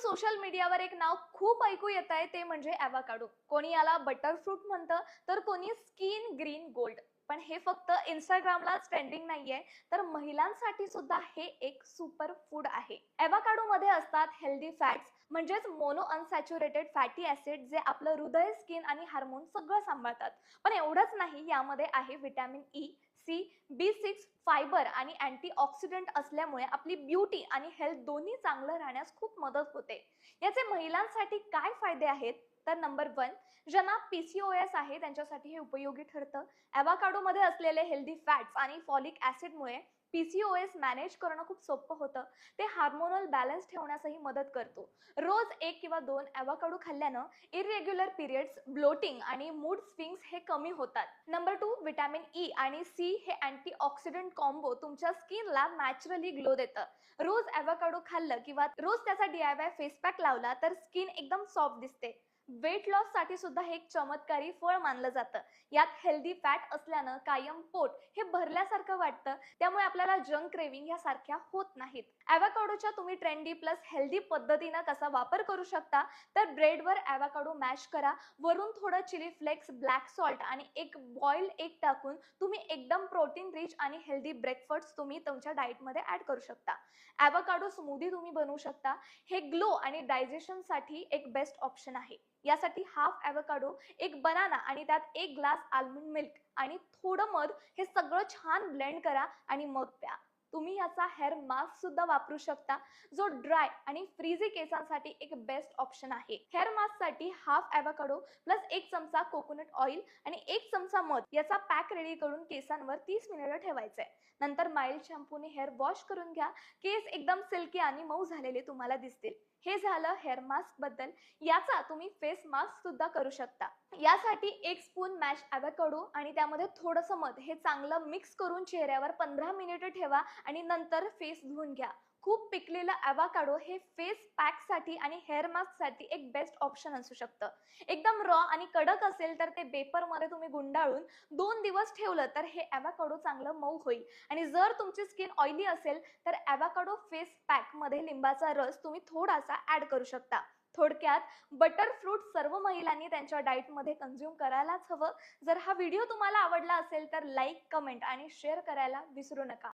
Social मीडियावर एक नाव खूप ऐकू येत आहे ते म्हणजे ॲवाकाडो कोणी याला बटर फ्रूट म्हणतं तर कोणी स्किन ग्रीन गोल्ड पण हे फक्त इंस्टाग्रामलाच ट्रेंडिंग नाहीये तर महिलांसाठी सुद्धा हे एक सुपर फूड आहे. ॲवाकाडो मध्ये असतात हेल्दी फॅट्स म्हणजेच मोनो अनसॅच्युरेटेड फॅटी ऍसिड जे आपलं हृदय स्किन आणि हार्मोन सगळं सांभाळतात. पण एवढंच नाही यामध्ये आहे vitamin E C B six fibre आणि अँटीऑक्सिडंट असल्यामुळे आपली ब्युटी आणि हेल्थ दोन्ही चांगलं राहण्यास खूप मदत होते. याचे महिलांसाठी काय फायदे आहेत? तर नंबर वन ज्यांना पीसीओएस आहे त्यांच्यासाठी हे उपयोगी ठरतं. ॲवाकाडोमध्ये असलेले हेल्दी फॅट्स आणि फॉलिक ऍसिडमुळे पीसीओएस मॅनेज करणं खूप सोपं होतं. ते हार्मोनल बॅलन्स ठेवण्यासही मदत करतो. रोज एक किंवा दोन ॲवाकाडो खाल्ल्यानं इरेग्युलर पिरियड्स ब्लोटिंग आणि मूड स्विंग्स हे कमी होतात. नंबर टू विटॅमिन ई आणि सी हे अँटीऑक्सिडंट कॉम्बो तुमच्या स्किनला नॅचरली ग्लो देतं. रोज ॲव्हाकाडो खाल्लं किंवा रोज त्याचा डीआयवाय फेस पॅक लावला तर स्किन एकदम सॉफ्ट दिसते. वेट लॉससाठी सुद्धा हे एक चमत्कारी फळ मानलं जातं. यात हेल्दी फॅट असल्यानं कायम पोट हे भरल्यासारखं वाटतं. त्यामुळे आपल्याला जंक क्रेविंग यासारख्या होत नाहीत. ॲव्हाकाडोच्या तुम्ही ट्रेंडी प्लस हेल्दी पद्धतीनं कसा वापर करू शकता तर ब्रेडवर ॲव्हाकाडो मॅश करा. वरून थोडं चिली फ्लेक्स ब्लॅक सॉल्ट आणि एक बॉईल एग टाकून तुम्ही एकदम प्रोटीन रिच आणि हेल्दी ब्रेकफास्ट तुम्ही तुमच्या डाएटमध्ये ऍड करू शकता. ॲवाकाडो स्मूदी तुम्ही बनवू शकता. हे ग्लो आणि डायजेशनसाठी एक बेस्ट ऑप्शन आहे. यासाठी हाफ ॲवोकाडो एक बनाना आणि त्यात एक ग्लास आल्मंड मिल्क आणि थोडं मध हे सगळं छान ब्लेंड करा आणि मग प्या. तुम्ही याचा हेअर मास्क सुद्धा वापरू शकता जो ड्राय आणि फ्रीजी केसांसाठी एक बेस्ट ऑप्शन आहे. हेअर मास्कसाठी हाफ ॲवोकाडो प्लस एक चमचा कोकोनट ऑइल आणि एक चमचा मध याचा पॅक रेडी करून केसांवर तीस मिनिटं ठेवायचंय. नंतर माइल्ड शॅम्पूने हेअर वॉश करून घ्या. केस एकदम सिल्की आणि मऊ झालेले तुम्हाला दिसतील. हे झालं हेअर मास्कबद्दल. याचा तुम्ही फेस मास्क सुद्धा करू शकता. यासाठी एक स्पून मॅश ॲवोकाडो आणि त्यामध्ये थोडंसं मध. हे चांगलं मिक्स करून चेहऱ्यावर पंधरा मिनिटं ठेवा आणि नंतर फेस धुवून घ्या. खूप पिकलेलं ॲवाकाडो हे फेस पॅकसाठी आणि हेअर मास्कसाठी एक बेस्ट ऑप्शन असू शकतं. एकदम रॉ आणि कडक असेल तर ते पेपरमध्ये तुम्ही गुंडाळून दोन दिवस ठेवलं तर हे ॲवाकाडो चांगलं मऊ होईल. आणि जर तुमची स्किन ऑइली असेल तर ॲवाकाडो फेस पॅकमध्ये लिंबाचा रस तुम्ही थोडासा ॲड करू शकता. थोडक्यात बटर फ्रूट सर्व महिलांनी त्यांच्या डाएटमध्ये कन्झ्युम करायलाच हवं. जर हा व्हिडिओ तुम्हाला आवडला असेल तर लाईक कमेंट आणि शेअर करायला विसरू नका.